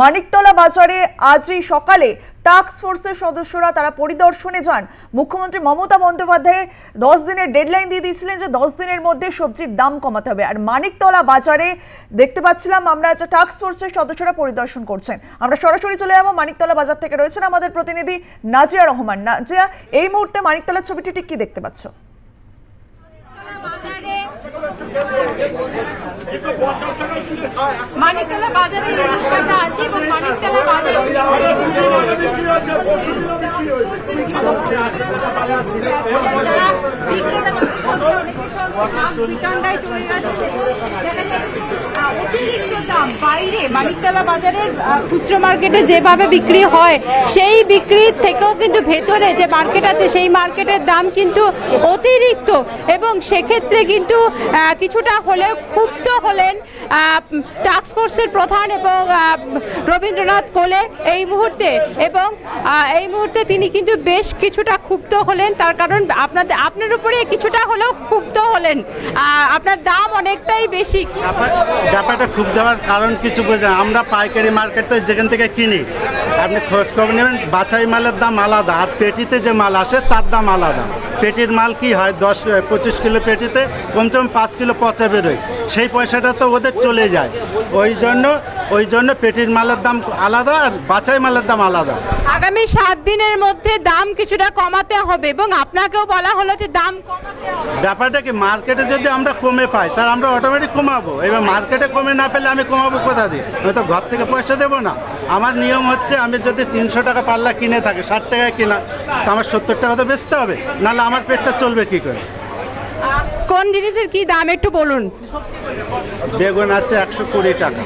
মানিকতলা বাজারে আজই সকালে টাস্ক ফোর্সের সদস্যরা তারা পরিদর্শনে যান। মুখ্যমন্ত্রী মমতা বন্দ্যোপাধ্যায় দশ দিনের ডেডলাইন দিয়ে দিয়েছিলেন যে দশ দিনের মধ্যে সবজির দাম কমাতে হবে। আর মানিকতলা বাজারে দেখতে পাচ্ছিলাম আমরা যে টাস্ক ফোর্সের সদস্যরা পরিদর্শন করছেন। আমরা সরাসরি চলে যাব মানিকতলা বাজার থেকে। রয়েছেন আমাদের প্রতিনিধি নাজিয়া রহমান। নাজিয়া, এই মুহূর্তে মানিকতলার ছবিটি ঠিক কি দেখতে পাচ্ছ? মানিকতলা বাজারে এবং মানিকতলা বাজারে বাজারের খুচরো মার্কেটে যেভাবে বিক্রি হয় সেই বিক্রির থেকেও কিন্তু ভেতরে যে মার্কেট আছে সেই মার্কেটের দাম কিন্তু অতিরিক্ত এবং সেক্ষেত্রে কিন্তু কিছুটা হলেও ক্ষুব্ধ হলেন টাস্ক ফোর্সের প্রধান এবং রবীন্দ্রনাথ কোলে এই মুহূর্তে এবং এই মুহূর্তে তিনি কিন্তু বেশ কিছুটা ক্ষুব্ধ হলেন। তার কারণ আপনাদের আপনার উপরে কিছুটা হলেও ক্ষুব্ধ হলেন। আপনার দাম অনেকটাই বেশি। ব্যাপারটা ক্ষুব্ধ হওয়ার কারণ কিছু বোঝা আমরা পাইকারি মার্কেটে যেখান থেকে কিনি, আপনি খোঁজ খবর নেবেন, বাছাই মালের দাম আলাদা। আর পেটিতে যে মাল আসে, তার দাম আলাদা। পেটির মাল কি হয়? দশ পঁচিশ কিলো পেটিতে, কমসে কম পাঁচ কিলো পচা বেরোয়। সেই পয়সাটা তো ওদের চলে যায়। ওই জন্য ওই জন্য পেটির মালের দাম আলাদা আর বাছাই মালের দাম আলাদা। আগামী সাত দিনের মধ্যে দাম কিছুটা কমাতে হবে এবং আপনাকেও বলা হলো যে দাম কমাতে হবে। ব্যাপারটা কি মার্কেটে যদি আমরা কমে পাই তাহলে আমরা অটোমেটিক কমাবো। এবার মার্কেটে কমে না পেলে আমি কমাবো কোথা দিয়ে? আমি তো ঘর থেকে পয়সা দেবো না। আমার নিয়ম হচ্ছে আমি যদি তিনশো টাকা পাল্লা কিনে থাকি ষাট টাকায় কিনা তো আমার সত্তর টাকা তো বেচতে হবে। নাহলে আমার পেটটা চলবে কী করে? কোন জিনিসের কি দাম একটু বলুন। বেগুন আছে একশো কুড়ি টাকা।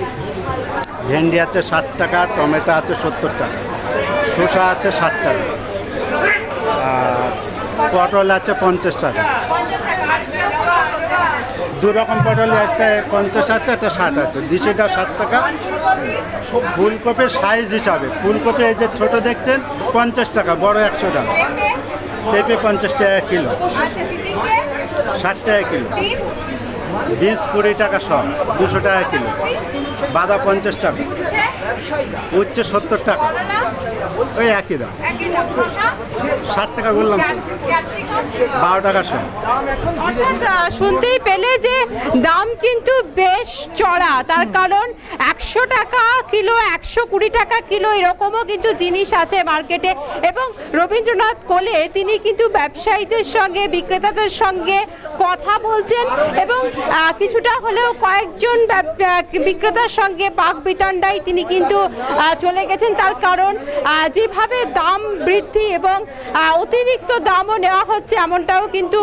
ভেন্ডি আছে ষাট টাকা, টমেটো আছে সত্তর টাকা, শসা আছে ষাট টাকা, আর পটল আছে পঞ্চাশ টাকা। দু রকম পটল, একটা পঞ্চাশ আছে, একটা ষাট আছে। দিশিটা ষাট টাকা। ফুলকপির সাইজ হিসাবে, ফুলকপি এই যে ছোটো দেখছেন, পঞ্চাশ টাকা, বড় একশো টাকা। পেঁপে পঞ্চাশ টাকা কিলো। ষাট টাকা কিলো। বিশ কুড়ি টাকা সব, দুশো টাকা কিলো। বাদা পঞ্চাশ টাকা। উচ্ছে সত্তর টাকা। ওই একই দাম। ষাট টাকা বললাম। বারো টাকা অর্থাৎ শুনতেই পেলে যে দাম কিন্তু বেশ চড়া। তার কারণ একশো টাকা কিলো একশো কুড়ি টাকা কিলো এরকমও কিন্তু জিনিস আছে মার্কেটে। এবং রবীন্দ্রনাথ কোলে তিনি কিন্তু ব্যবসায়ীদের সঙ্গে বিক্রেতাদের সঙ্গে কথা বলছেন এবং কিছুটা হলেও কয়েকজন বিক্রেতার সঙ্গে বাক বিতণ্ডায় তিনি কিন্তু চলে গেছেন। তার কারণ আহ, যেভাবে দাম বৃদ্ধি এবং অতিরিক্ত দামও নেওয়া হচ্ছে এমনটাও কিন্তু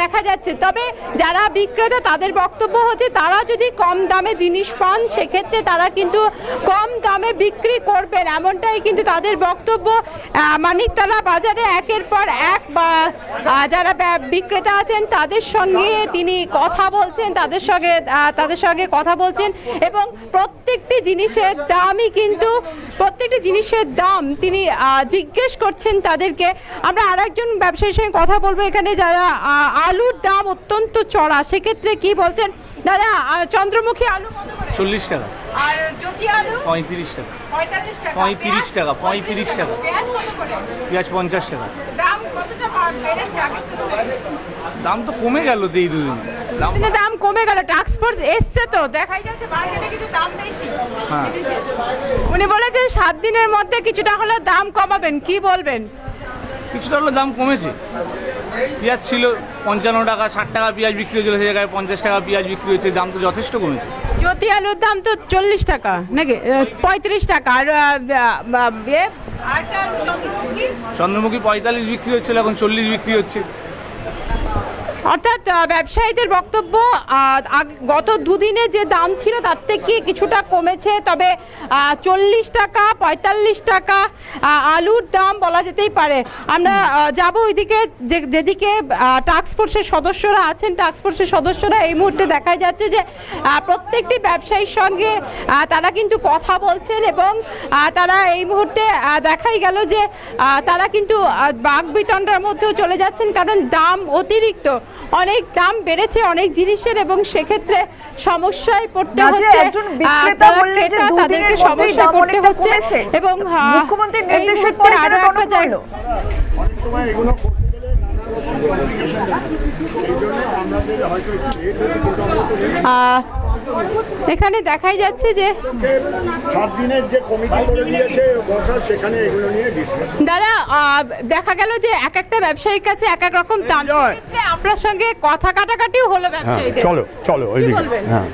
দেখা যাচ্ছে। তবে যারা বিক্রেতা, তাদের বক্তব্য হচ্ছে তারা যদি কম দামে জিনিস পান, সেক্ষেত্রে তারা কিন্তু কম দামে বিক্রি করবেন এমনটাই কিন্তু তাদের বক্তব্য। মানিকতলা বাজারে একের পর এক বা যারা বিক্রেতা আছেন, তাদের সঙ্গে তিনি কথা বলছেন, তাদের সঙ্গে তাদের সঙ্গে কথা বলছেন এবং প্রত্যেকটি জিনিসের দামই কিন্তু, প্রত্যেকটি জিনিসের দাম তিনি আহ, জিজ্ঞেস করছেন তাদেরকে। আমরা আরেকজন ব্যবসায়ীর সঙ্গে কথা বলব এখানে যারা আলুর দাম অত্যন্ত চড়া। সেক্ষেত্রে কি বলছেন? দাদা চন্দ্রমুখী আলু চল্লিশ টাকা। আর জ্যোতি আলু? পঁয়ত্রিশ টাকা। পঁয়ত্রিশ টাকা, পঁয়ত্রিশ টাকা। পেঁয়াজ পঞ্চাশ টাকা। দাম কতটা দাম তো কমে গেল এই দুদিন। দাম দিনে দাম কমে গেল টাস্ক ফোর্স এসছে তো দেখাই যাচ্ছে মার্কেটে কিন্তু দাম বেশি। হ্যাঁ। উনি বলেছেন সাত দিনের মধ্যে কিছুটা হলে দাম কমাবেন কি বলবেন? কিছুটা হলো দাম কমেছে। পেঁয়াজ ছিল পঞ্চান্ন টাকা ষাট টাকা পেঁয়াজ বিক্রি হয়েছিল সেই জায়গায় পঞ্চাশ টাকা পেঁয়াজ বিক্রি হচ্ছে দাম তো যথেষ্ট কমেছে। জ্যোতি আলুর দাম তো চল্লিশ টাকা নাকি? পঁয়ত্রিশ টাকা আর চন্দ্রমুখী। চন্দ্রমুখী পঁয়তাল্লিশ বিক্রি হচ্ছিল এখন চল্লিশ বিক্রি হচ্ছে। অর্থাৎ ব্যবসায়ীদের বক্তব্য গত দুদিনে যে দাম ছিল তার থেকে কিছুটা কমেছে তবে চল্লিশ টাকা পঁয়তাল্লিশ টাকা আলুর দাম বলা যেতেই পারে। আমরা যাব ওইদিকে যে যেদিকে টাস্ক ফোর্সের সদস্যরা আছেন টাস্ক ফোর্সের সদস্যরা এই মুহূর্তে দেখা যাচ্ছে যে প্রত্যেকটি ব্যবসায়ীর সঙ্গে তারা কিন্তু কথা বলছেন এবং তারা এই মুহূর্তে দেখাই গেল যে তারা কিন্তু বাঘ বিতণ্ডার মধ্যেও চলে যাচ্ছেন কারণ দাম অতিরিক্ত। অনেক দাম বেড়েছে অনেক জিনিসের এবং সেক্ষেত্রে সমস্যায় পড়তে হচ্ছে। তাদেরকে সমস্যায় পড়তে হচ্ছে। এবং মুখ্যমন্ত্রীর নির্দেশের পরে আরও একটা জায়গা এখানে দেখাই যাচ্ছে যে যে সাত দিনের যে কমিটি করে দিয়েছে বর্ষা সেখানে এগুলো নিয়ে ডিসকাস দাদা দেখা গেল যে এক একটা ব্যবসায়ীর কাছে এক এক রকম দাম। আপনার সঙ্গে কথা কাটাকাটিও হলো হ্যাঁ ব্যবসায়ীদের। চলো চলো ওইদিকে হ্যাঁ।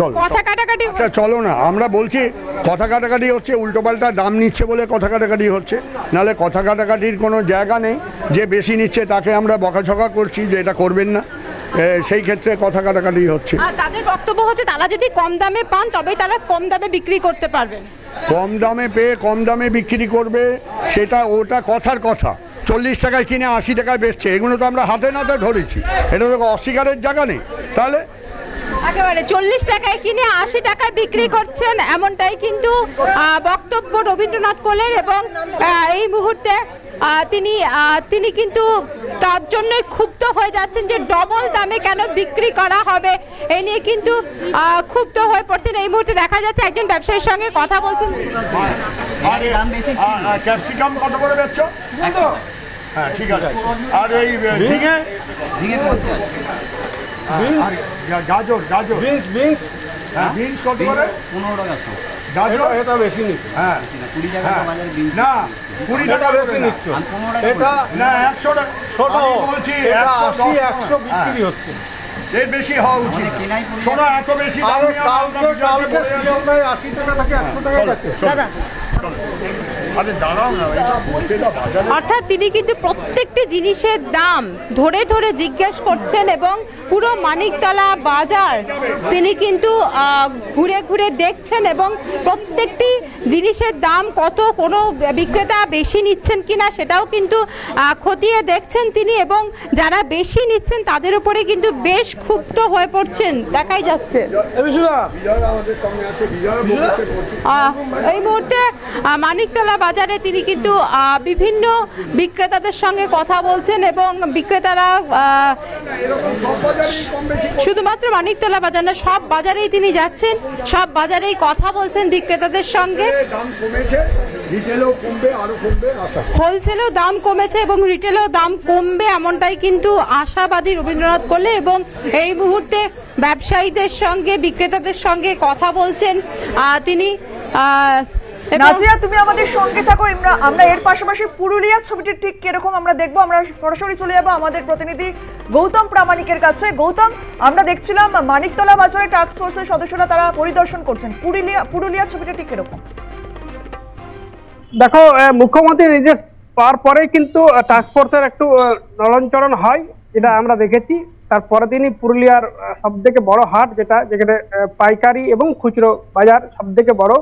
চলো। কথা কাটাকাটি আচ্ছা চলো না আমরা বলছি কথা কাটাকাটি হচ্ছে উল্টোপাল্টা দাম নিচ্ছে বলে কথা কাটাকাটি হচ্ছে। নাহলে কথা কাটাকাটির কোনো জায়গা নেই যে বেশি নিচ্ছে তাকে আমরা বকাঝকা করছি যে এটা করবেন না। সেই ক্ষেত্রে কথা কাটাকাটি হচ্ছে। তাদের বক্তব্য হচ্ছে তারা যদি কম দামে পান তবেই তারা কম দামে বিক্রি করতে পারবেন। কম দামে পেয়ে কম দামে বিক্রি করবে সেটা ওটা কথার কথা। চল্লিশ টাকায় কিনে আশি টাকায় বেচছে এগুলো তো আমরা হাতে নাতে ধরেছি। এটা তো অস্বীকারের জায়গা নেই। তাহলে একেবারে চল্লিশ টাকায় কিনে আশি টাকায় বিক্রি করছেন এমনটাই কিন্তু বক্তব্য রবীন্দ্রনাথ কোলের এবং এই মুহূর্তে তিনি তিনি কিন্তু তার জন্যই ক্ষুব্ধ হয়ে যাচ্ছেন যে ডবল দামে কেন বিক্রি করা হবে। এই নিয়ে কিন্তু ক্ষুব্ধ হয়ে পড়ছেন। এই মুহূর্তে দেখা যাচ্ছে একজন ব্যবসায়ীর সঙ্গে কথা বলছেন। ক্যাপসিকাম কত করে বেচছ? হ্যাঁ ঠিক আছে। আর এই ঝিঙে? গা- গাজর গাজর। বিনস বিনস হ্যাঁ বিনস কত করে? পনেরো টাকা শো গাজর? এটা বেশি নিচ্ছে। হ্যাঁ। কুড়ি টাকা হ্যাঁ। বাজারে বিন না কুড়ি টাকা বেশি করে নিচ্ছ। এটা না। একশো টাকা ছোট। বলছি একশো আশি একশো। বিক্রি হচ্ছে। হ্যাঁ, এর বেশি হওয়া উচিত। শোনো এত বেশি দাম আরে নিয়ে আমরা কালকে কালকে বলে যাচ্ছি। শিয়ালদায় আশি টাকা থেকে একশো টাকা দাদা। অর্থাৎ তিনি কিন্তু প্রত্যেকটি জিনিসের দাম ধরে ধরে জিজ্ঞেস করছেন এবং পুরো মানিকতলা বাজার তিনি কিন্তু ঘুরে ঘুরে দেখছেন এবং প্রত্যেকটি জিনিসের দাম কত কোনো বিক্রেতা বেশি নিচ্ছেন কিনা সেটাও কিন্তু খতিয়ে দেখছেন তিনি এবং যারা বেশি নিচ্ছেন তাদের উপরে কিন্তু বেশ ক্ষুব্ধ হয়ে পড়ছেন দেখাই যাচ্ছে। এই মুহূর্তে মানিকতলা বাজারে তিনি কিন্তু বিভিন্ন বিক্রেতাদের সঙ্গে কথা বলছেন এবং বিক্রেতারা শুধুমাত্র মানিকতলা বাজার না, সব বাজারেই তিনি যাচ্ছেন, সব বাজারেই কথা বলছেন বিক্রেতাদের সঙ্গে। হোলসেলেও দাম কমেছে এবং রিটেলেও দাম কমবে এমনটাই কিন্তু আশাবাদী রবীন্দ্রনাথ করলে এবং এই মুহূর্তে ব্যবসায়ীদের সঙ্গে, বিক্রেতাদের সঙ্গে কথা বলছেন তিনি নাজিয়া তুমি আমাদের সঙ্গে থাকো আমরা আমরা এর পাশাপাশি পুরুলিয়ার ছবিটি ঠিক কীরকম আমরা দেখব আমরা সরাসরি চলে যাব আমাদের প্রতিনিধি গৌতম প্রামাণিকের কাছে। গৌতম আমরা দেখছিলাম মানিকতলা বাজারে টাস্ক ফোর্সের সদস্যরা তারা পরিদর্শন করছেন। পুরুলিয়া পুরুলিয়ার ছবিটা ঠিক কীরকম? দেখো আহ, মুখ্যমন্ত্রী নির্দেশ পাওয়ার পরে কিন্তু টাস্ক ফোর্সের একটু নড়নচড়ন হয় যেটা আমরা দেখেছি। তারপরে দিনই পুরুলিয়ার সব থেকে বড় হাট যেটা যেখানে আহ, পাইকারি এবং খুচরো বাজার সব থেকে বড়।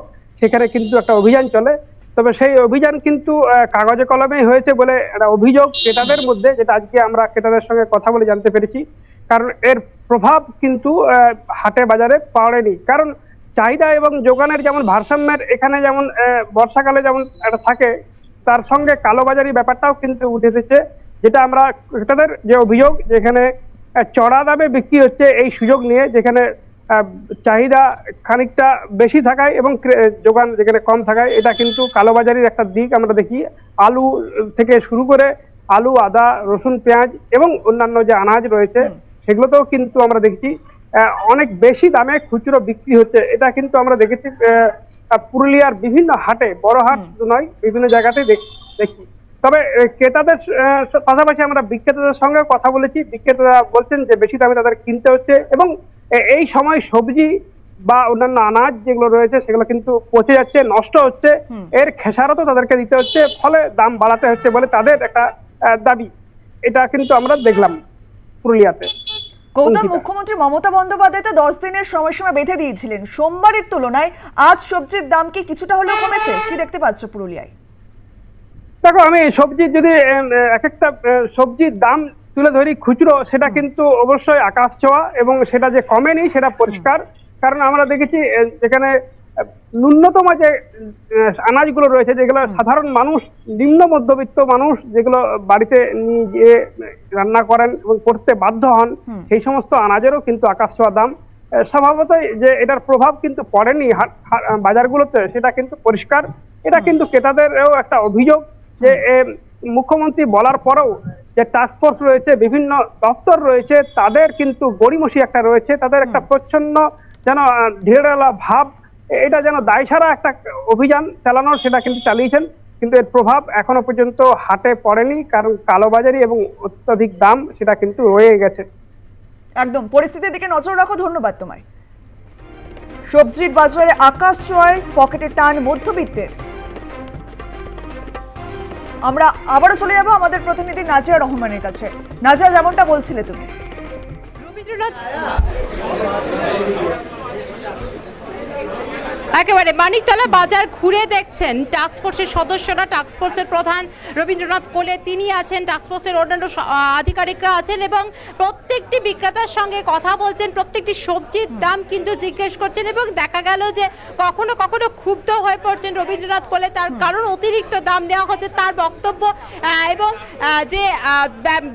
সেখানে কিন্তু একটা অভিযান চলে। তবে সেই অভিযান কিন্তু কাগজে কলমে হয়েছে বলে একটা অভিযোগ ক্রেতাদের মধ্যে, যেটা আজকে আমরা ক্রেতাদের সঙ্গে কথা বলে জানতে পেরেছি। কারণ এর প্রভাব কিন্তু হাটে বাজারে পড়েনি। কারণ চাহিদা এবং যোগানের যেমন ভারসাম্যের এখানে যেমন বর্ষাকালে যেমন একটা থাকে, তার সঙ্গে কালোবাজারি ব্যাপারটাও কিন্তু উঠে এসেছে। যেটা আমরা ক্রেতাদের যে অভিযোগ, যেখানে চড়া দামে বিক্রি হচ্ছে এই সুযোগ নিয়ে, যেখানে চাহিদা খানিকটা বেশি থাকায় এবং যোগান যেখানে কম থাকায় এটা কিন্তু কালোবাজারির একটা দিক। আমরা দেখি আলু থেকে শুরু করে আলু আদা রসুন পেঁয়াজ এবং অন্যান্য যে আনাজ রয়েছে সেগুলোতেও কিন্তু আমরা দেখছি অনেক বেশি দামে খুচরো বিক্রি হচ্ছে। এটা কিন্তু আমরা দেখেছি পুরুলিয়ার বিভিন্ন হাটে বড় হাট শুধু নয় বিভিন্ন জায়গাতে দেখ- তবে ক্রেতাদের পাশাপাশি আমরা বিক্রেতাদের সঙ্গে কথা বলেছি। বিক্রেতারা বলছেন যে বেশি দামে তাদের কিনতে হচ্ছে এবং এই সময় সবজি বা অন্যান্য আনাজ যেগুলো রয়েছে সেগুলো কিন্তু পচে যাচ্ছে নষ্ট হচ্ছে। এর খেসারতও তাদেরকে দিতে হচ্ছে ফলে দাম বাড়াতে হচ্ছে বলে তাদের একটা দাবি। এটা কিন্তু আমরা দেখলাম পুরুলিয়াতে। গৌতম মুখ্যমন্ত্রী মমতা বন্দ্যোপাধ্যায় তো দশ দিনের সময়সীমা বেঁধে দিয়েছিলেন। সোমবারের তুলনায় আজ সবজির দাম কি কিছুটা হলেও কমেছে? কি দেখতে পাচ্ছ পুরুলিয়ায়? দেখো আমি সবজির যদি এক একটা সবজির দাম তুলে ধরি খুচরো সেটা কিন্তু অবশ্যই আকাশ ছোঁয়া এবং সেটা যে কমেনি সেটা পরিষ্কার। কারণ আমরা দেখেছি যেখানে ন্যূনতম যে আনাজগুলো রয়েছে যেগুলো সাধারণ মানুষ নিম্ন মধ্যবিত্ত মানুষ যেগুলো বাড়িতে নিয়ে গিয়ে রান্না করেন এবং করতে বাধ্য হন সেই সমস্ত আনাজেরও কিন্তু আকাশ ছোঁয়া দাম। স্বভাবতই যে এটার প্রভাব কিন্তু পড়েনি বাজারগুলোতে সেটা কিন্তু পরিষ্কার। এটা কিন্তু ক্রেতাদেরও একটা অভিযোগ যে মুখ্যমন্ত্রী বলার পরেও যে টাস্ক ফোর্স রয়েছে বিভিন্ন দপ্তর রয়েছে তাদের কিন্তু গড়িমসি একটা রয়েছে তাদের একটা প্রচ্ছন্ন যেন ঢিলেঢালা ভাব এটা যেন দায়সারা একটা অভিযান চালানোর সেটা কিন্তু চালিয়েছেন। কিন্তু এর প্রভাব এখনও পর্যন্ত হাটে পড়েনি কারণ কালোবাজারি এবং অত্যাধিক দাম সেটা কিন্তু রয়ে গেছে। একদম পরিস্থিতির দিকে নজর রাখো ধন্যবাদ তোমায়। সবজির বাজারে আকাশ ছোঁয়ায় পকেটে টান মধ্যবিত্তের। আমরা আবারও চলে যাব আমাদের প্রতিনিধি নাজিয়া রহমানের কাছে। নাজিয়া যেমনটা বলছিলে তুমি। রবীন্দ্রনাথ একেবারে মানিকতলা বাজার ঘুরে দেখছেন টাস্ক ফোর্সের সদস্যরা। টাস্ক ফোর্সের প্রধান রবীন্দ্রনাথ কোলে তিনি আছেন। টাস্ক ফোর্সের অন্যান্য আধিকারিকরা আছেন এবং প্রত্যেকটি বিক্রেতার সঙ্গে কথা বলছেন প্রত্যেকটি সবজির দাম কিন্তু জিজ্ঞেস করছেন এবং দেখা গেল যে কখনো কখনো ক্ষুব্ধ হয়ে পড়ছেন রবীন্দ্রনাথ কোলে। তার কারণ অতিরিক্ত দাম নেওয়া হচ্ছে তার বক্তব্য এবং যে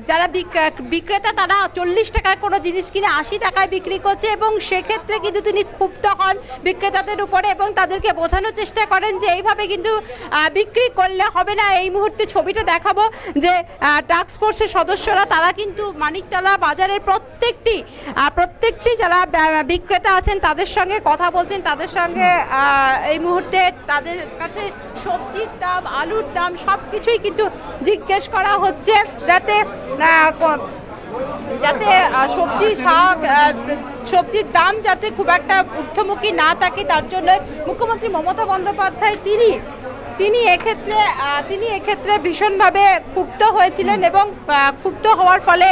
যারা বিক- বিক্রেতা তারা চল্লিশ টাকায় কোনো জিনিস কিনে আশি টাকায় বিক্রি করছে এবং সেক্ষেত্রে কিন্তু তিনি ক্ষুব্ধ হন বিক্রেতাদের উপরে। এবং তাদেরকে বোঝানোর চেষ্টা করেন যে এইভাবে কিন্তু বিক্রি করলে হবে না। এই মুহূর্তে ছবিটা দেখাবো যে টাস্ক ফোর্সের সদস্যরা, তারা কিন্তু মানিকতলা বাজারের প্রত্যেকটি প্রত্যেকটি যারা বিক্রেতা আছেন, তাদের সঙ্গে কথা বলছেন। তাদের সঙ্গে এই মুহূর্তে তাদের কাছে সবজির দাম, আলুর দাম সব কিছুই কিন্তু জিজ্ঞেস করা হচ্ছে। যাতে যাতে সবজি শাক সবজির দাম যাতে খুব একটা ঊর্ধ্বমুখী না থাকে, তার জন্য মুখ্যমন্ত্রী মমতা বন্দ্যোপাধ্যায়, তিনি তিনি এক্ষেত্রে তিনি এক্ষেত্রে ভীষণভাবে ক্ষুব্ধ হয়েছিলেন এবং ক্ষুব্ধ হওয়ার ফলে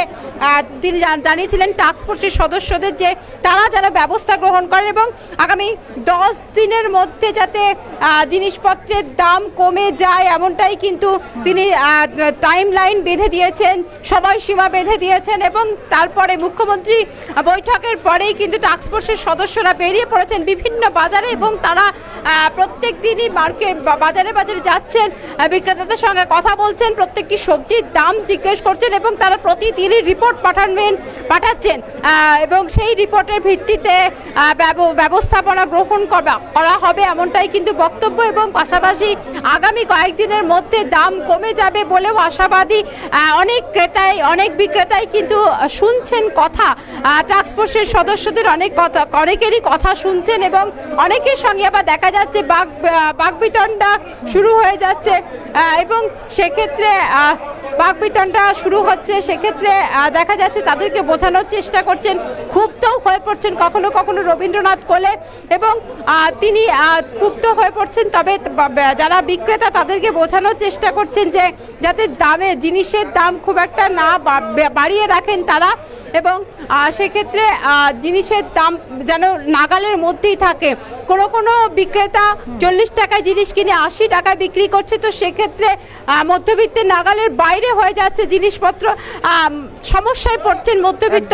তিনি জানিয়েছিলেন টাস্ক ফোর্সের সদস্যদের যে তারা যেন ব্যবস্থা গ্রহণ করেন এবং আগামী দশ দিনের মধ্যে যাতে জিনিসপত্রের দাম কমে যায় এমনটাই কিন্তু তিনি টাইম লাইন বেঁধে দিয়েছেন সময়সীমা বেঁধে দিয়েছেন এবং তারপরে মুখ্যমন্ত্রী বৈঠকের পরেই কিন্তু টাস্ক ফোর্সের সদস্যরা বেরিয়ে পড়েছেন বিভিন্ন বাজারে এবং তারা প্রত্যেক দিনই মার্কেট বাজারে বাজারে যাচ্ছেন বিক্রেতাদের সঙ্গে কথা বলছেন, প্রত্যেকটি সবজির দাম জিজ্ঞেস করছেন এবং তারা প্রতিদিনই রিপোর্ট পাঠাবেন পাঠাচ্ছেন এবং সেই রিপোর্টের ভিত্তিতে ব্যব- ব্যবস্থাপনা গ্রহণ করা হবে এমনটাই কিন্তু বক্তব্য এবং পাশাপাশি আগামী কয়েকদিনের মধ্যে দাম কমে যাবে বলেও আশাবাদী অনেক ক্রেতাই, অনেক বিক্রেতাই কিন্তু শুনছেন কথা। টাস্ক ফোর্সের সদস্যদের অনেক কথা, অনেকেরই কথা শুনছেন এবং অনেকের সঙ্গে আবার দেখা যাচ্ছে বাক বাকবিতণ্ডা শুরু হয়ে যাচ্ছে এবং সেক্ষেত্রে বাকবিতণ্ডা শুরু হচ্ছে। সেক্ষেত্রে দেখা যাচ্ছে তাদেরকে বোঝানোর চেষ্টা করছেন। ক্ষুব্ধ হয়ে পড়ছেন কখনো কখনো রবীন্দ্রনাথ কোলে এবং তিনি ক্ষুব্ধ হয়ে পড়ছেন। তবে যারা বিক্রেতা তাদেরকে বোঝানোর চেষ্টা করছেন যে, যাতে দামে, জিনিসের দাম খুব একটা না বাড়িয়ে রাখেন তারা এবং সেক্ষেত্রে জিনিসের দাম যেন নাগালের মধ্যেই থাকে। কোনো কোনো বিক্রেতা চল্লিশ টাকায় জিনিস কিনে আশি টাকায় বিক্রি করছে, তো সেক্ষেত্রে মধ্যবিত্তের নাগালের বাইরে হয়ে যাচ্ছে জিনিসপত্র সমস্যায় পড়ছেন মধ্যবিত্ত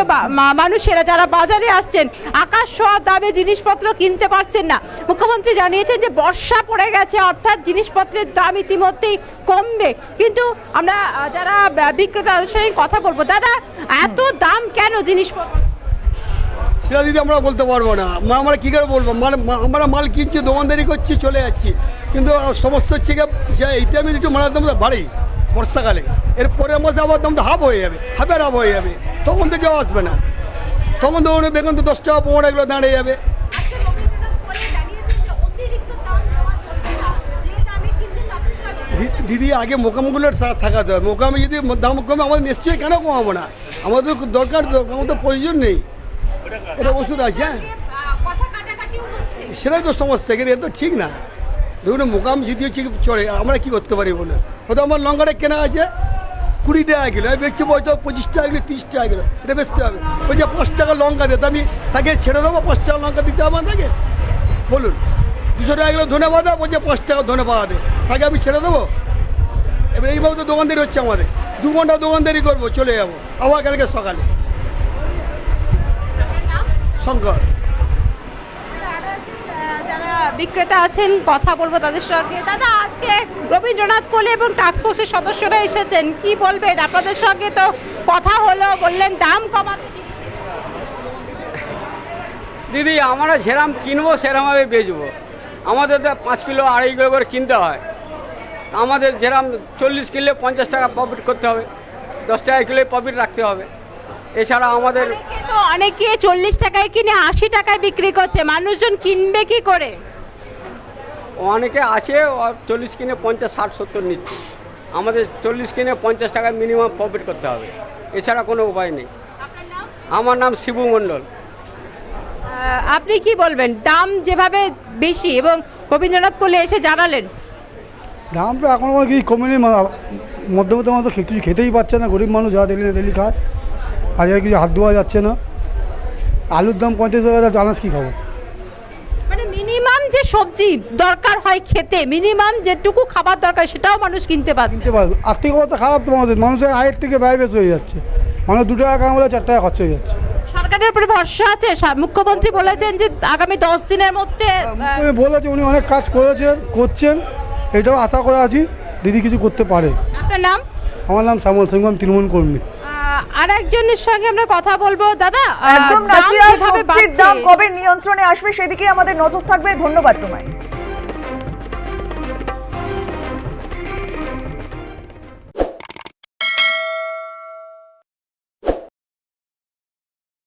মানুষেরা যারা বাজারে আসছেন আকাশ ছোঁয়া দামে জিনিসপত্র কিনতে পারছেন না। মুখ্যমন্ত্রী জানিয়েছেন যে বর্ষা পড়ে গেছে অর্থাৎ জিনিসপত্রের দাম ইতিমধ্যেই কমবে। কিন্তু আমরা যারা বা- বিক্রেতাদের সঙ্গে কথা বলব। দাদা এত দাম কেন জিনিসপত্র? সেটা দিদি আমরা বলতে পারব না। আমরা কী করে বলব? মাল মা- আমরা মাল কিনছি দোকানদারি করছি চলে যাচ্ছি। কিন্তু সমস্ত হচ্ছে যে এই টাইমে একটু দামটা বাড়ে বর্ষাকালে এর পরের মাসে আবার দামটা হাফ হয়ে যাবে হাফের হাফ হয়ে যাবে। তখন তো কেউ আসবে না। তখন তো বেগুন তো দশ টাকা পনেরো এগুলো দাঁড়িয়ে যাবে। দাম দামে দিদি আগে মোকামগুলো থাকাতে হবে। মোকামে যদি দাম কমে আমাদের নিশ্চয়ই কেন কমাবো না? আমাদের দরকার তো, আমাদের প্রয়োজন নেই। এটা ওষুধ আছে হ্যাঁ। সেটাই তো সমস্যা কিন্তু এটা তো ঠিক না। ধরুন মোকাম যদি চলে, আমরা কি করতে পারি বলে হয়তো আমার লঙ্কাটা কেনা আছে, কুড়ি টাকা কিলো আমি বেচছি হয়তো পঁচিশ টাকা কিলো, তিরিশ টাকা কিলো, এটা বেচতে হবে। ওই যে পাঁচ টাকা লঙ্কা দিতে আমি তাকে ছেড়ে দেবো, পাঁচ টাকা লঙ্কা দিতে হবে তাকে বলুন, দুশো টাকা কিলো ধনে পাতা, বলছে পাঁচ টাকা ধনে পাতা দে, তাকে আমি ছেড়ে দেবো? এবার এইভাবে তো দোকানদারি হচ্ছে আমাদের। দু ঘণ্টা দোকানদারি করব, চলে যাব, আবার কালকে সকালে। শঙ্কর আরও একজন, আহ, যারা বিক্রেতা আছেন কথা বলব তাদের সঙ্গে। দাদা আজকে রবীন্দ্রনাথ কোলে এবং টাস্কফোর্সের সদস্যরা এসেছেন কি বলবেন? আপনাদের সঙ্গে তো কথা হলো বললেন দাম কমাতে দিদি আমরা যেরাম কিনবো সেরমভাবে বেচবো। আমাদের তো পাঁচ কিলো আড়াই কিলো করে কিনতে হয়। আমাদের যেরাম চল্লিশ কিলো পঞ্চাশ টাকা প্রফিট করতে হবে। দশ টাকা কিলো প্রফিট রাখতে হবে। এছাড়া আমাদের তো অনেকে চল্লিশ টাকায় কিনে আশি টাকায় বিক্রি করছে। মানুষজন কিনবে কি করে? অনেকে আছে চল্লিশ কিনে পঞ্চাশ ষাট সত্তর নিচ্ছে। আমাদের চল্লিশ কিনে পঞ্চাশ টাকা মিনিমাম প্রফিট করতে হবে। এছাড়া কোনো উপায় নেই। আমার নাম শিবু মণ্ডল। আপনি কি বলবেন? দাম যেভাবে বেশি এবং রবীন্দ্রনাথ কোলে এসে জানালেন। দাম তো এখন আমার কিছু কমেনি মধ্যবিত্ত মানুষ তো কিছু খেতেই পাচ্ছে না গরিব মানুষ যা ডেলি ডেলি খায়। আজকে কিছু হাত ধোয়া যাচ্ছে না। আলুর দাম পঁয়ত্রিশ টাকা জানাস কী খাব মিনিমাম যে সবজি দরকার হয় খেতে মিনিমাম যেটুকু খাবার দরকার সেটাও মানুষ কিনতে পারছে। আর্থিক অবস্থা খারাপ তো মানুষের। মানুষের আয়ের থেকে ব্যয় বেশি হয়ে যাচ্ছে। মানুষ দু টাকা কামালে চার টাকা খরচ হয়ে যাচ্ছে। সরকারের উপরে ভরসা আছে? মুখ্যমন্ত্রী বলেছেন যে আগামী দশ দিনের মধ্যে বলেছে উনি অনেক কাজ করেছেন করছেন। এটাও আশা করে আছি দিদি কিছু করতে পারে। আপনার নাম? আমার নাম শ্যামল সিংহ আমি তৃণমূল কর্মী। আর একজনের সঙ্গে আমরা কথা বলব। দাদা একদম দাম নাচিয়া সবজির দাম কবে নিয়ন্ত্রণে আসবে সেদিকে আমাদের নজর থাকবে। ধন্যবাদ তোমায়।